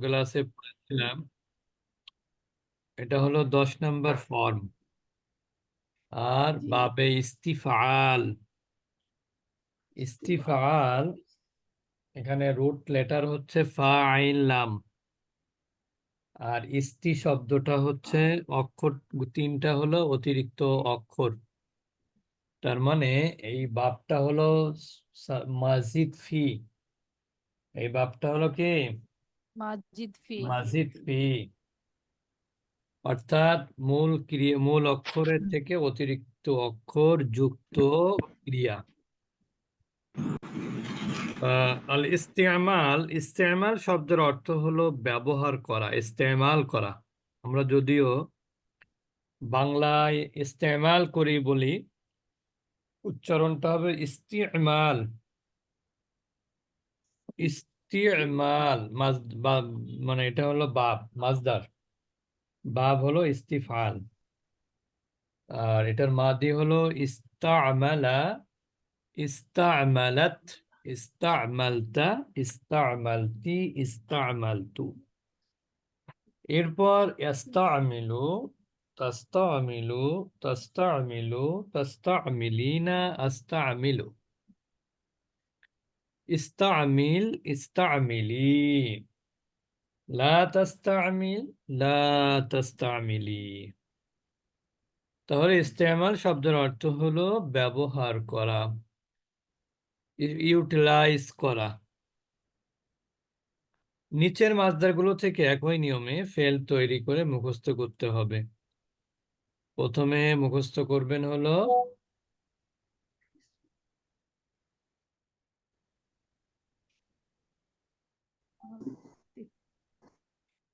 ক্লাসে পড়েছিলাম এটা হলো দশ নম্বর ফর্ম আর। বাবে ইস্তিফাল। ইস্তিফাল এখানে রুট লেটার হচ্ছে ফা আইন লাম আর ইস্তি শব্দটা হচ্ছে অক্ষর তিনটা হলো অতিরিক্ত অক্ষর। তার মানে এই বাপটা হলো মাজিদ ফি। এই বাপটা হলো কি? ফি। ফি। অর্থাৎ মূল ক্রিয়া, মূল অক্ষরের থেকে অতিরিক্ত অক্ষর যুক্ত ক্রিয়া। আল ইস্তেমাল ইস্তেমাল শব্দের অর্থ হলো ব্যবহার করা, ইস্তেমাল করা। আমরা যদিও বাংলায় ইস্তেমাল করি বলি, উচ্চারণটা হবে ইস্তিমাল। ইস্তিমাল মানে এটা হলো বাব, মাজদার। বাব হলো ইস্তিফাল। আর এটার মাদি হলো ইস্তামালা, ইস্তামালাত, ইস্তামালতা, ইস্তামালতি, ইস্তামালতু। এরপর ইস্তামিলু তাস্তামিলু তাস্তামিলু, তাস্তামিলিনা, আস্তামিলু। ইস্তামিল ইস্তামিলি লা তাস্তামিল লা তাস্তামিলি তাহলে ইস্তেমাল শব্দের অর্থ হলো ব্যবহার করা, ইউটিলাইজ করা। নিচের মাছদারগুলো থেকে একই নিয়মে ফেল তৈরি করে মুখস্থ করতে হবে। প্রথমে মুখস্থ করবেন হলো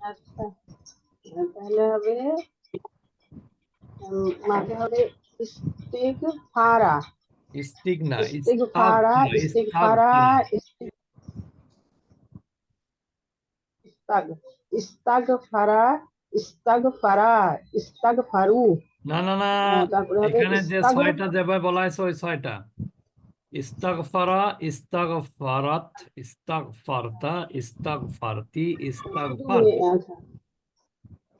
আচ্ছা। তাহলে হবে মাঝে হবে ইস্তিগফারা ইস্তিক না ইস্তিগফারা ইস্তাগফারা, ইস্তিগফারা ইস্তিগ ইস্তাগফারা ইস্তাগফারা ইস্তাগফারু না না না এখানে যে ছয়টা যেভাবে বলা হয়েছে ওই ছয়টা। ইস্তাগফারা ইস্তাগফারাত ইস্তাগফারতা ইস্তাগফারতি ইস্তাগফার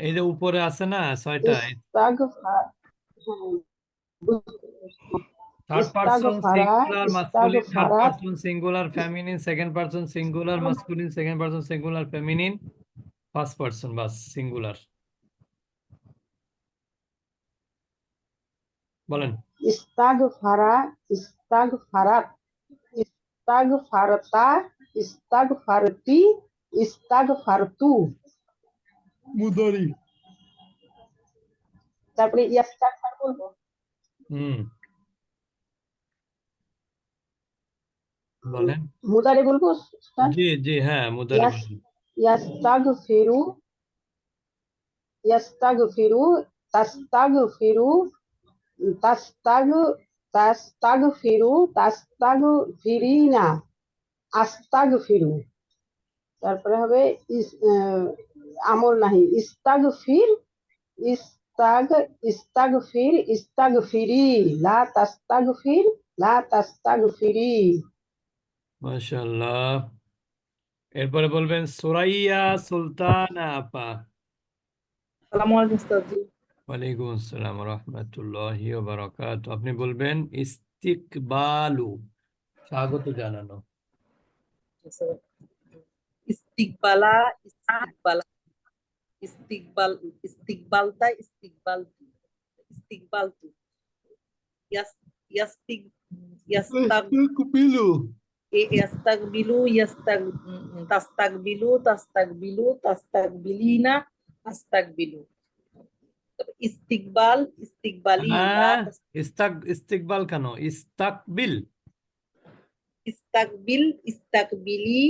এই যে উপরে আছে না ছয়টা? Third person singular masculine third person singular feminine second person singular masculine second person singular feminine first person বাস সিঙ্গুলার বলেন। ইস্তাগফারা ইস্তাগফারাত ইস্তাগফারতা ইস্তাগফারতি ইস্তাগফারতু মুদারি তারপরে ইস্তাগফার বলব হুম বলেন মুদারে বলব স্যার জি জি হ্যাঁ মুদারি ইয়াস ইয়াস্তাগফিরু ইয়াস্তাগফিরু তাস্তাগফিরু তাস্তাগ তাস্তাগফিরু তাস্তাগফিরিনা আস্তাগফিরু তারপরে হবে আমল নাহি। ইস্তাগফির ইস্তাগ ইস্তাগফির ইস্তাগফিরি। লা তাস্তাগফির লা তাস্তাগফিরি। মাশাআল্লাহ। এরপরে বলবেন সুরাইয়া সুলতানা আপা। সালামু আলাইকুম ওয়ালাইকুম আসসালাম রহমতুল্লাহি বারাকাত আপনি বলবেন ইস্তিকবালু স্বাগত জানানো ইস্তিকবালা ইস্তিকবালা ইস্তিকবাল ইস্তিকবালতা ইস্তিকবাল ইস্তিকবালতু ইয়াস ইয়াস্তিক ইয়াস্তাক ইস্তিকবিলু ইয়াস্তাকবিলু ইয়াস্তাক তাস্তাকবিলু তাস্তাকবিলু তাস্তাকবিলিনা আস্তাকবিলু তারপর ইস্তিকবাল ইস্তিকবালিনা হ্যাঁ ইস্তাক ইস্তিকবাল কেন ইস্তাকবিল ইস্তাকবিল ইস্তাকবিলি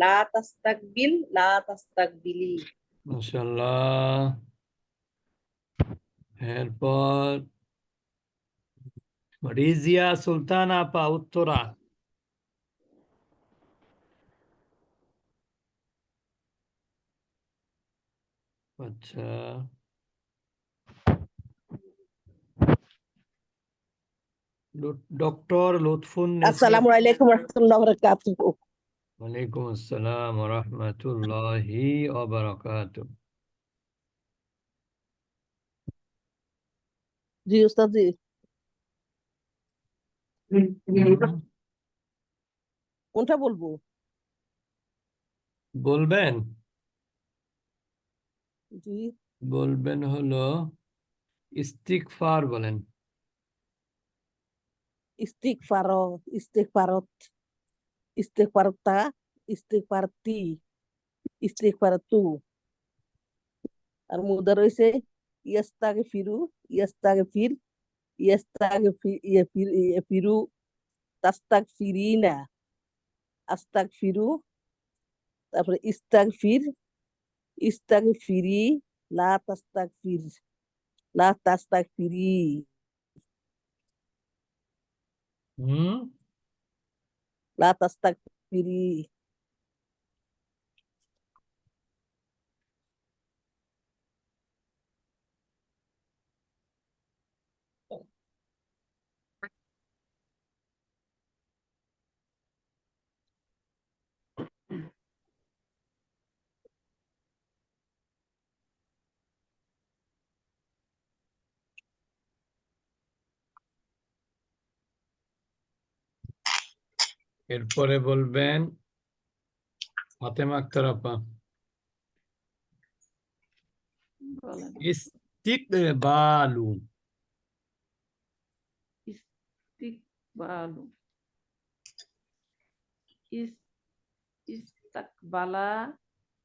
লা তাস্তাকবিল লা তাস্তাকবিলি মাশাল্লাহ এরপর রিজিয়া সুলতান আপা উত্তরা আচ্ছা ডক্টর লুৎফুন আসসালামু আলাইকুম রহমতুল্লাহ বারাকাতুহু ওয়ালাইকুম আসসালাম রহমতুল্লাহি ওবারাকাতুহ জি উস্তাদ জি কোনটা বলব? বলবেন? জি। বলবেন হলো ইস্তিগফার বলেন। ইস্তিগফার ইস্তিগফারত ইস্তিগফারতা ইস্তিগফারতি ইস্তিগফারতু আর মুদার রয়েছে ইয়াস্তাগফিরু ইয়াস্তাগফির ইয়াস্তাগফির ইয়াফির ইয়াফিরু তাস্তাগফিরিনা আস্তাগফিরু তারপরে ইস্তাগফির ইস্তাগফিরি লা তাস্তাগফির লা Hmm? Latas tak biri এরপরে বলবেন ফাতেমা আক্তার আপা বলেন। ইস্তিকবালু ইস্তিকবালু ইস ইস্তাকবালা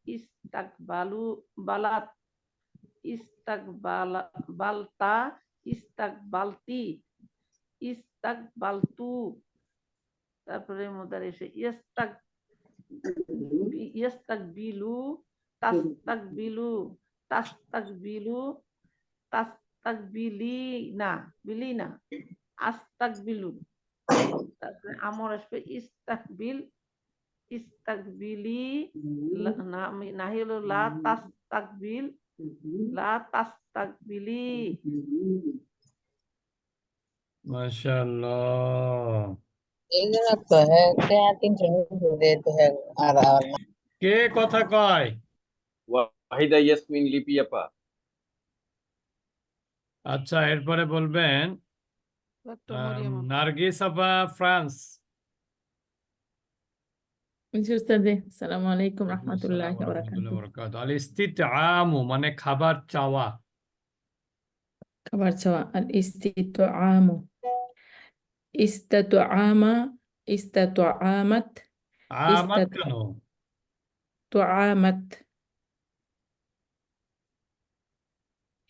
ইস্তাকবালু বালাত। ইস্তাকবালা বালতা ইস্তাকবালতি। ইস্তাকবালতু। তারপরে মুদার এসে ইস্তাক ইস্তাকবিলু তাস্তাকবিলু তাস্তাকবিলু তাস্তাকবিলিনা বিলিনা আস্তাকবিলু তারপরে আমর আসবে ইস্তাকবিল ইস্তাকবিলি লা- না নাহি হলো লা তাস্তাকবিল লা তাস্তাকবিলি মাশাআল্লাহ। এগুলো তো হ্যাঁ হ্যাঁ তিনশো দে তো হ্যাঁ আর আর কে কথা কয়? ওয়াহিদা ইয়াসমিন লিপি আপা। আচ্ছা এরপরে বলবেন ডক্টর আম, মরিয়ম আপা। নার্গিস আপা ফ্রান্স। জি উস্তাদে আসসালামু আলাইকুম ওয়ালাইকুম রহমতুল্লাহ আসসালাম ওয়া রাহমাতুল্লাহি বারাকাতুহু। ওয়া বারাকাতুহু। আল ইস্তিতআমু মানে খাবার চাওয়া। খাবার চাওয়া আল ইস্তিতআমু ইস্তাতআমা ইস্তাতআমাত আমাত ইস্তাত- কেন তুআমাত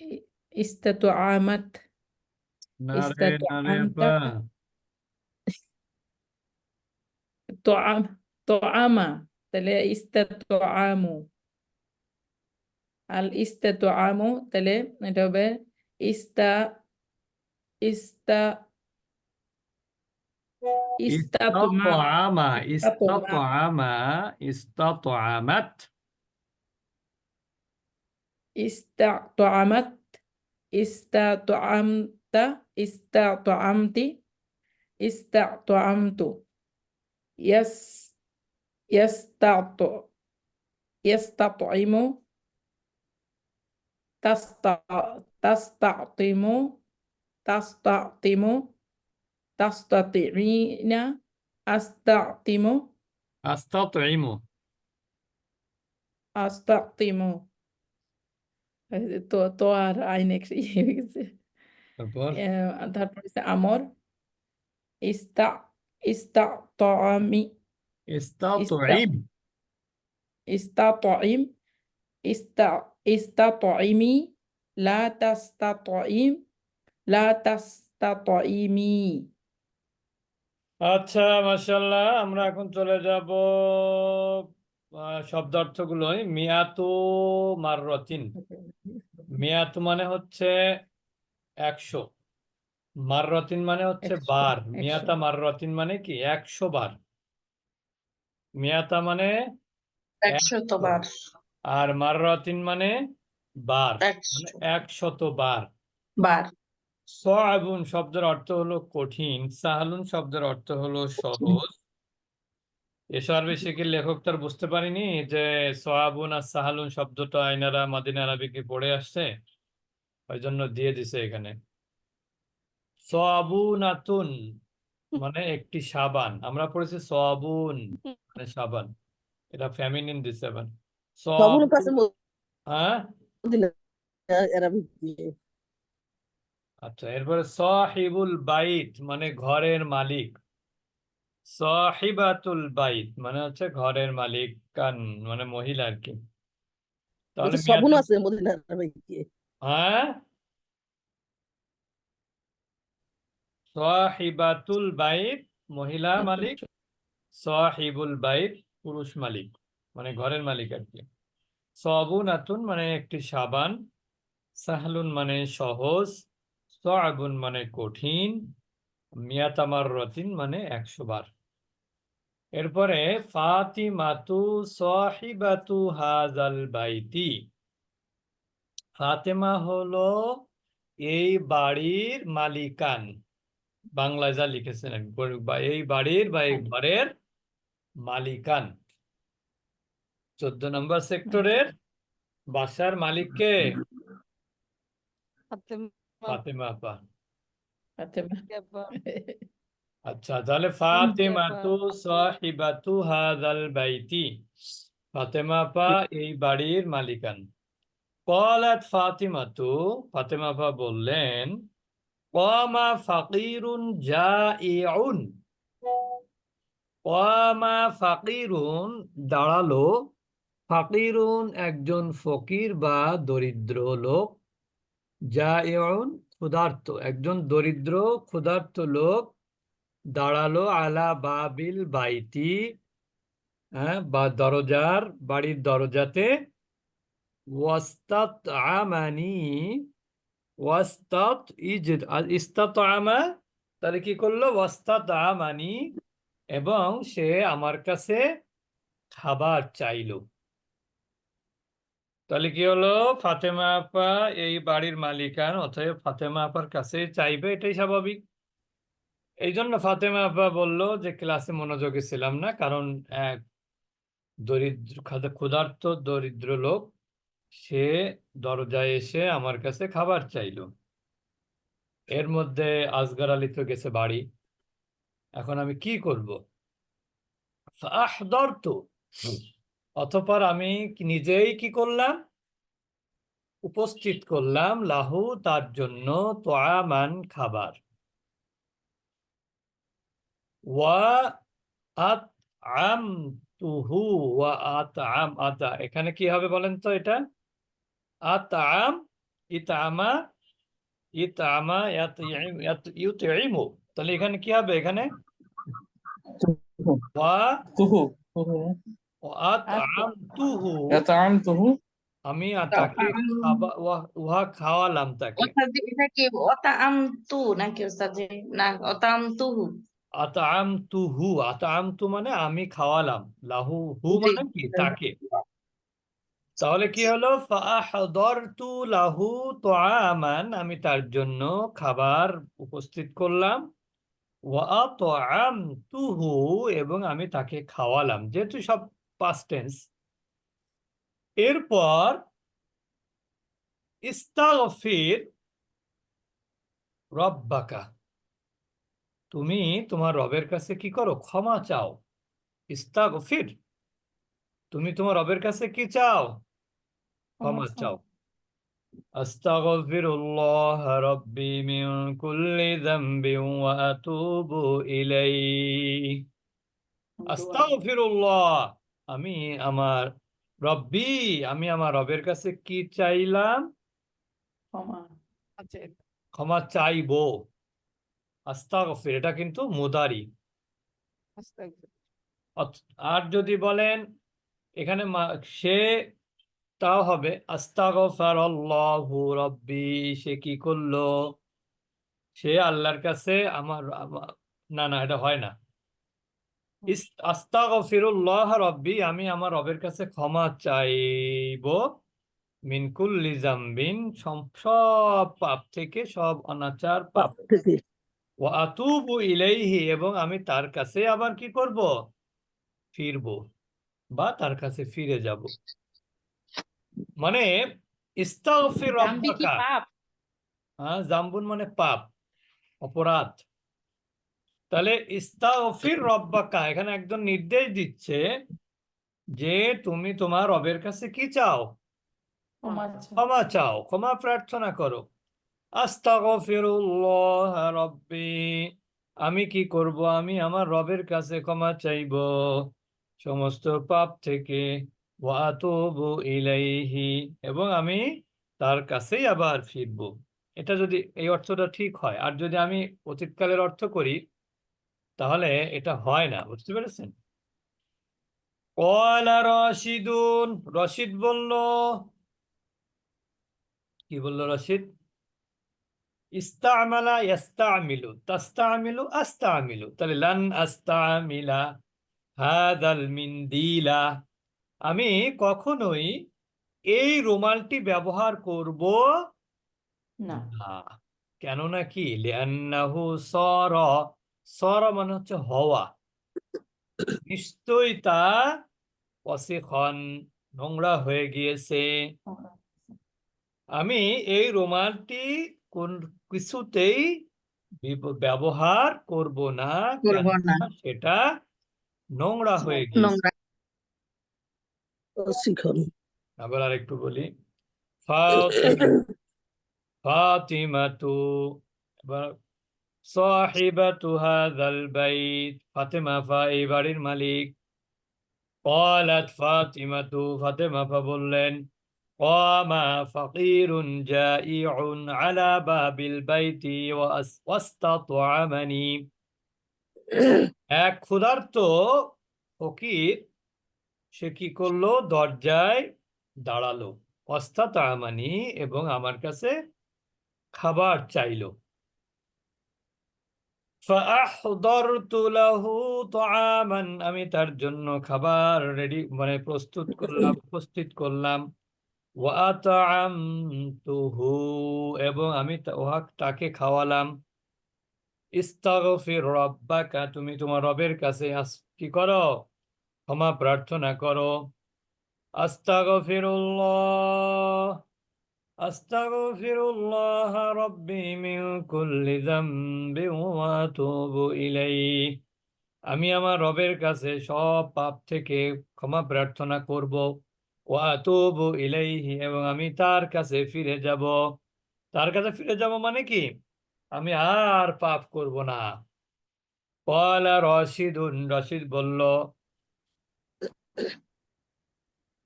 ই- ইস্তাতআমাত না রে না রে ইস্তাতআমতা আপা তুআম তুআমা তাহলে ইস্তাতআমু আল ইস্তাতআমু তাহলে এটা হবে ইস্তা ইস্তা Istata'ama, istata'ama, istata'amat. Istata'amat, yes istata'amti, istata'amtu. yes yastatu, yastatu'imu, Tasta'atimu Tasta'atimu تستطيعين أستعطم আস্তাতইমু أستعطم তো তো আর আইন হয়ে গেছে তারপর আহ, তারপর হচ্ছে আমর ইস্তা ইস্তাতআমি ইস্তাতইম ইস্তাতইম ইস্তা ইস্তাতইমি লা তাস্তাতইম লা তাস্তাতইমি আচ্ছা মাশাআল্লাহ আমরা এখন চলে যাব আহ, শব্দার্থগুলোই মিয়াতু মাররতিন। মিয়াত মানে হচ্ছে একশো। মাররতিন মানে হচ্ছে বার। মিয়াতা মাররতিন মানে কি? একশো বার। মিয়াতা মানে। বার। আর মাররতিন মানে বার। মানে একশত বার। বার। সাবুন শব্দের অর্থ হলো কঠিন সাহালুন শব্দের অর্থ হলো সহজ। এসব বেশি কি লেখক তার বুঝতে পারিনি যে সোয়াবুন আর সাহালুন শব্দটা আইনারা মাদিনা আরবিকে পড়ে আসছে? ওই জন্য দিয়ে দিছে এখানে। সোয়াবুনাতুন মানে একটি সাবান। আমরা পড়েছি সোয়াবুন মানে সাবান। এটা ফেমিনিন দিছে আবার কাছে হ্যাঁ? আচ্ছা এরপরে সাহিবুল বাইত মানে ঘরের মালিক। সাহিবাতুল বাইত মানে হচ্ছে ঘরের মালিক কান মানে মহিলা আর কি। তাহলে সবগুলো আছে মদিনা আরবি হ্যাঁ? সাহিবাতুল বাইত মহিলা মালিক। সাহিবুল বাইত পুরুষ মালিক মানে ঘরের মালিক আর কি। সাবুনাতুন মানে একটি সাবান। সাহলুন মানে সহজ। সাবুন মানে কঠিন মিয়াতামার রতিন মানে একশো বার। এরপরে, ফাতিমাতু সাহিবাতু হাজাল বাইতি। ফাতেমা হলো এই বাড়ির মালিকান। বাংলায় যা লিখেছেন এই বাড়ির বা এই ঘরের মালিকান। চোদ্দ নম্বর সেক্টরের বাসার মালিককে? ফাতেমা আপা ফাকিরুন দাঁড়াল ফাকিরুন একজন ফকির বা দরিদ্র লোক জাইউন ক্ষুধার্ত। একজন দরিদ্র, ক্ষুধার্ত লোক দাঁড়াল আলা বাবিল বাইতি হ্যাঁ বা দরজার, বাড়ির দরজাতে। ওয়াস্তাত আমানি ওয়াস্তাত ইজদ ইস্তাত আমা তাহলে কি করল? ওয়াস্তাত আমানি এবং সে আমার কাছে খাবার চাইলো। তাহলে কি হলো? ফাতেমা আপা এই বাড়ির মালিকান, অতএব ফাতেমা আপার কাছে চাইবে, এটাই স্বাভাবিক। এই জন্য ফাতেমা আপা বলল যে, ক্লাসে মনোযোগী ছিলাম না, কারণ এক দরিদ্র ক্ষুধার্ত দরিদ্র লোক, সে দরজায় এসে আমার কাছে খাবার চাইলো। এর মধ্যে আজগার আলী তো গেছে বাড়ি। এখন আমি কি করব? ফাহদারতু অতঃপর আমি নিজেই কি করলাম? উপস্থিত করলাম লাহু তার জন্য তোয়ামান খাবার। ওয়া আত আম তুহু ওয়া আত আম আতা। এখানে কি হবে বলেন তো এটা? আত আম ইতামা ইতামা ইউতিমু তাহলে এখানে কি হবে এখানে? ওয়া তুহু। আম আমি তাকে উহা- খাওয়ালাম তাকে। এটা কি আম তু নাকি না তুহু আতাম তুহু আতাম তু মানে আমি খাওয়ালাম। লাহু হু মানে কি? তাকে। তাহলে কি হলো? ফাহদারতু লাহু তোয়ামান আমি তার জন্য খাবার উপস্থিত করলাম। ওয়া আতআমতুহু এবং আমি তাকে খাওয়ালাম। যেহেতু সব পাস্ট টেন্স এরপর ইস্তাগফির রব্বাকা। তুমি তোমার রবের কাছে কি করো? ক্ষমা চাও। ইস্তাগফির তুমি তোমার রবের কাছে কি চাও? ক্ষমা চাও। আস্তাগফিরুল্লাহ রাব্বি মিন কুল্লি যামবিন ওয়া আতুবু ইলাইহি। আস্তাগফিরুল্লাহ। আমি আমার রব্বি আমি আমার রবের কাছে কি চাইলাম? ক্ষমা ক্ষমা চাইব। আস্তাগফির এটা কিন্তু মুদারি। আর যদি বলেন এখানে সে তাও হবে আস্তাগফারাল্লাহু রাব্বি সে কি করল? সে আল্লাহর কাছে আমার না না এটা হয় না। আস্তাগফিরুল্লাহ রাব্বি আমি আমার রবের কাছে ক্ষমা চাইব। মিন কুল্লি সব পাপ থেকে সব অনাচার পাপ পাপ থেকে। ও আতুবু ইলাইহি এবং আমি তার কাছে আবার কি করব? ফিরব বা তার কাছে ফিরে যাব। মানে ইস্তাগফির রব্বাকা। হ্যাঁ জাম্বুন মানে পাপ অপরাধ। তাহলে ইস্তাগফির রব্বাকা এখানে একজন নির্দেশ দিচ্ছে যে তুমি তোমার রবের কাছে কি চাও। ক্ষমা চাও ক্ষমা প্রার্থনা করো। আস্তাগফিরুল্লাহ রব্বি আমি কি করব? আমি আমার রবের কাছে ক্ষমা চাইব। সমস্ত পাপ থেকে ওয়া আতুবু ইলাইহি এবং আমি তার কাছেই আবার ফিরব। এটা যদি এই অর্থটা ঠিক হয় আর যদি আমি অতীতকালের অর্থ করি তাহলে এটা হয় না বুঝতে পেরেছেন? কয়লা রশিদুন রশিদ বলল কি বলল রশিদ ইস্তামালা ইয়াস্তামিলু তাস্তামিলু আস্তামিলু তাহলে লান আস্তামিলা হাদাল মিন্দিলা। আমি কখনোই এই রুমালটি ব্যবহার করব না। না। কেননা কি? লিআন্নাহু সর সর মানে হচ্ছে হওয়া। নিশ্চয়ই তা অসিখন নোংরা হয়ে গিয়েছে। আমি এই রোমানটি কোন কিছুতেই ব্যবহার করব না করব না। সেটা নোংরা হয়ে গিয়েছে। আবার আরেকটু বলি। ফাতিমা ফাতিমাতু। এবার সাহিবাতু হাযাল বাইত ফাতেমা ফা এই বাড়ির মালিক قالت ফাতিমাতু ফাতেমা ফা বললেন قام فقير جائع على باب البيت وأس- واستطعمني এক ক্ষুধার্ত ফকির সে কি করলো দরজায় দাঁড়ালো অস্তাতামানি এবং আমার কাছে খাবার চাইলো فأحضرت له طعاما আমি তার জন্য খাবার রেডি মানে প্রস্তুত করলাম উপস্থিত করলাম। এবং আমি তাকে খাওয়ালাম। ইস্তাগফির রব্বাকা তুমি তোমার রবের কাছে আস- কি করো? ক্ষমা প্রার্থনা করো। আস্তাগফিরুল্লাহ। আস্তাগফিরুল্লাহ রব্বি মিন কুল্লি যামবিন ওয়া আতুবু ইলাইহি আমি আমার রবের কাছে সব পাপ থেকে ক্ষমা প্রার্থনা করব ও আতুবু ইলাইহি এবং আমি তার কাছে ফিরে যাব তার কাছে ফিরে যাব মানে কি আমি আর পাপ করব না কলা রশিদুন রশিদ বলল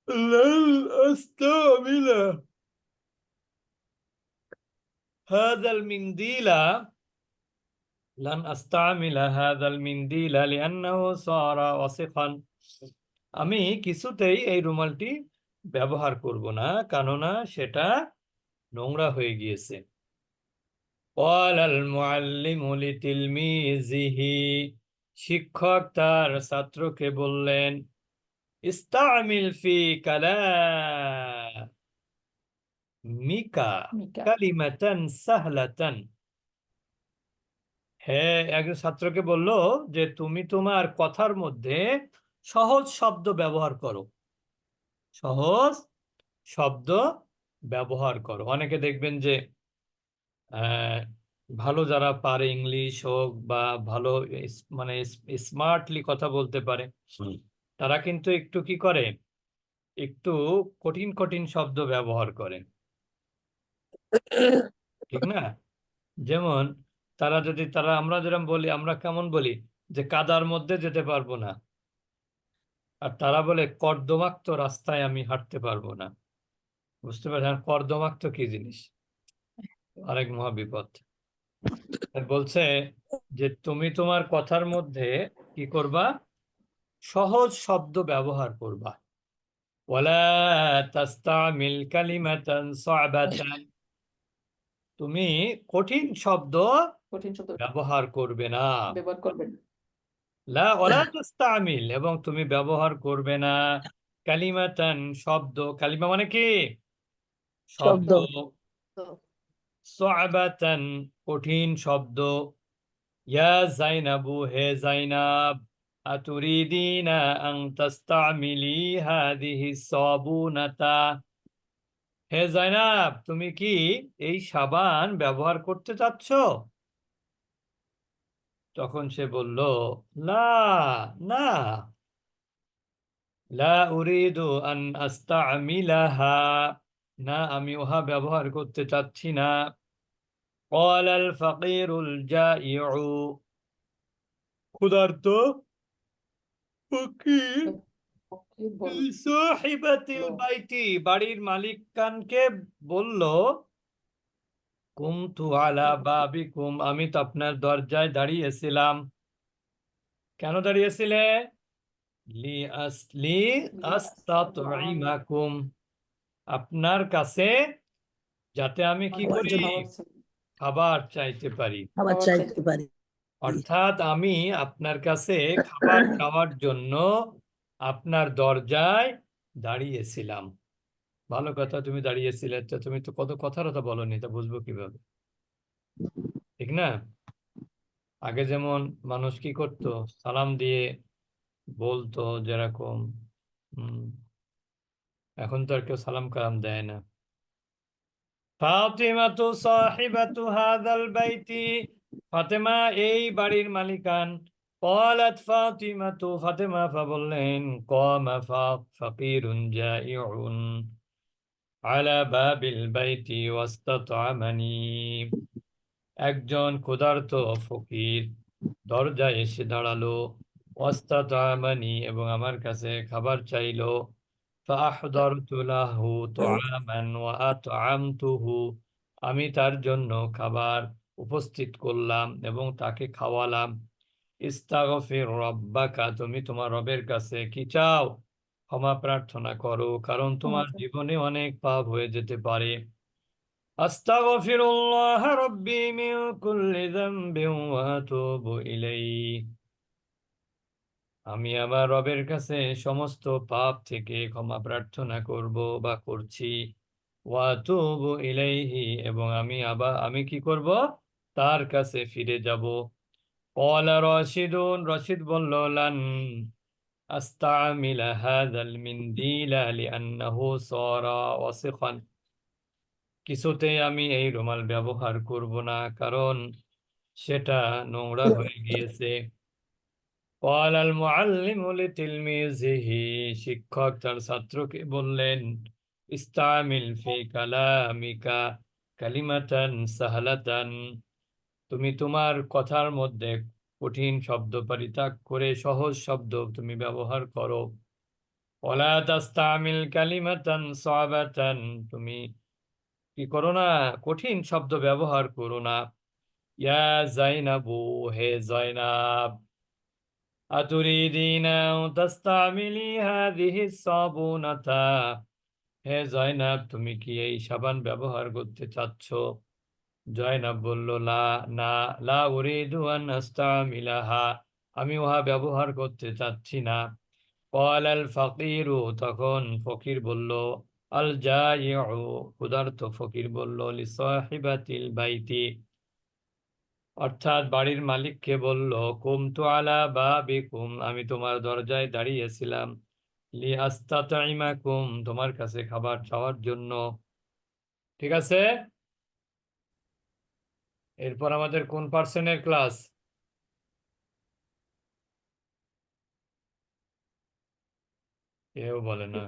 لن أستعمل هذا المنديل لن أستعمل هذا المنديل لأنه صار وسخا আমি কিছুতেই এই রুমালটি ব্যবহার করব না কেননা সেটা নোংরা হয়ে গিয়েছে قال المعلم لتلميذه শিক্ষক তার ছাত্রকে বললেন ইস্তামিল ফি কালামিকা মিকা কালিমাতান সাহলাতান হ্যাঁ একজন ছাত্রকে বলল যে তুমি তোমার কথার মধ্যে সহজ শব্দ ব্যবহার করো। সহজ শব্দ ব্যবহার করো। অনেকে দেখবেন যে আহ, ভালো যারা পারে ইংলিশ হোক বা ভালো মানে স্মার্টলি কথা বলতে পারে তারা কিন্তু একটু কি করে? একটু কঠিন কঠিন শব্দ ব্যবহার করে। ঠিক না? যেমন তারা যদি, তারা আমরা যেরকম বলি, আমরা কেমন বলি? যে কাদার মধ্যে যেতে পারব না। আর তারা বলে, কর্দমাক্ত রাস্তায় আমি হাঁটতে পারব না। বুঝতে পারছেন? কর্দমাক্ত কি জিনিস? আরেক মহাবিপদ। বলছে যে, তুমি তোমার কথার মধ্যে কি করবা? সহজ শব্দ ব্যবহার করবা। ওয়ালা তাস্তামিল কালিমাতান সা'বাতান। তুমি কঠিন শব্দ কঠিন শব্দ ব্যবহার করবে না। ব্যবহার করবেন লা ওয়ালা তাস্তামিল এবং তুমি ব্যবহার করবে না। কালিমাতান শব্দ কালিমা মানে কি? শব্দ। সা'বাতান কঠিন শব্দ। ইয়া জাইনাবু হে জাইনাব আতুরিদিনা আন তাস্তামিলি হাদিহি সাবুনাতা। হে জাইনাব তুমি কি এই সাবান ব্যবহার করতে চাচ্ছ তখন সে বলল লা না লা উরিদু আন আস্তামিলাহা না আমি উহা ব্যবহার করতে চাচ্ছি না قال الفقير الجائع ক্ষুধার্ত ফকির ফকির বল সাহিবাতিল বলল। বাড়ির কুমতু আলা বাবিকুম আমি তো আপনার দরজায় দাঁড়িয়েছিলাম। কেন দাঁড়িয়েছিলে? লি আসলি আস্তাতইমাকুম আপনার কাছে যাতে আমি কি করি। খাবার চাইতে পারি। খাবার চাইতে পারি। অর্থাৎ আমি আপনার কাছে খাবার খাওয়ার জন্য আপনার দরজায় দাঁড়িয়েছিলাম। ভালো কথা, তুমি দাঁড়িয়েছিলে। তো তুমি তো কত কথার কথা বলনি, তা বুঝব কীভাবে? ঠিক না? আগে যেমন মানুষ কি করতো, সালাম দিয়ে বলতো যেরকম এখন তো আর কেউ সালাম কালাম দেয় না। ফাতেমা এই বাড়ির মালিকান। قالت فاطمة ফাতেমা ফা বললেন قام ف- فقير جائع على باب البيت واستطعمني একজন ক্ষুধার্ত ফকির দরজায় এসে দাঁড়ালো ওয়াস্তাতামানি এবং আমার কাছে খাবার চাইলো فأحضرت له طعاما وأطعمته আমি তার জন্য খাবার উপস্থিত করলাম এবং তাকে খাওয়ালাম ইস্তাগফির রব্বাকা তুমি তোমার রবের কাছে কি চাও? ক্ষমা প্রার্থনা করো কারণ তোমার জীবনে অনেক পাপ হয়ে যেতে পারে। আস্তাগফিরুল্লাহ রব্বি মিন কুল্লি যামবিন ওয়া আতুবু ইলাইহি। আমি আমার রবের কাছে সমস্ত পাপ থেকে ক্ষমা প্রার্থনা করব বা করছি। ওয়াতুবু ইলাইহি এবং আমি আবার আমি কি করব? তার কাছে ফিরে যাব। قال راشد رشيد বলল لن أستعمل هذا المنديل لأنه صار وسخا কিছুতেই আমি এই রুমাল ব্যবহার করব না কারণ সেটা নোংরা হয়ে গিয়েছে قال المعلم لتلميذه শিক্ষক তার ছাত্রকে বললেন ইস্তামিল ফি কালামিকা কালিমাতান সাহলাতান তুমি তোমার কথার মধ্যে কঠিন শব্দ পরিত্যাগ করে সহজ শব্দ তুমি ব্যবহার করো। ওলা তাস্তামিল কালিমাতান সাবাতান, তুমি কি করো না? কঠিন শব্দ ব্যবহার করো না। ইয়া জাইনাবু, হে জাইনাব, আতুরিদিনা তাস্তামিলি হাদিহি সাবুনাতা, হে জয়নাব তুমি কি এই সাবান ব্যবহার করতে চাচ্ছ? জয়নাব বলল, লা, না, লা উরিদু আন আস্তামিলাহা আমি উহা ব্যবহার করতে চাচ্ছি না। ক্বাল আল ফাকিরু, তখন ফকির বলল, আল জাইউ ক্ষুধার্ত ফকির বলল, লি সাহিবাতিল বাইতি অর্থাৎ বাড়ির মালিককে বলল কুম তু আলা বাবিকুম আমি তোমার দরজায় দাঁড়িয়েছিলাম। লি আস্তাতাইমাকুম তোমার কাছে খাবার চাওয়ার জন্য। ঠিক আছে? এরপর আমাদের কোন পার্সনের ক্লাস কেউ বলে না।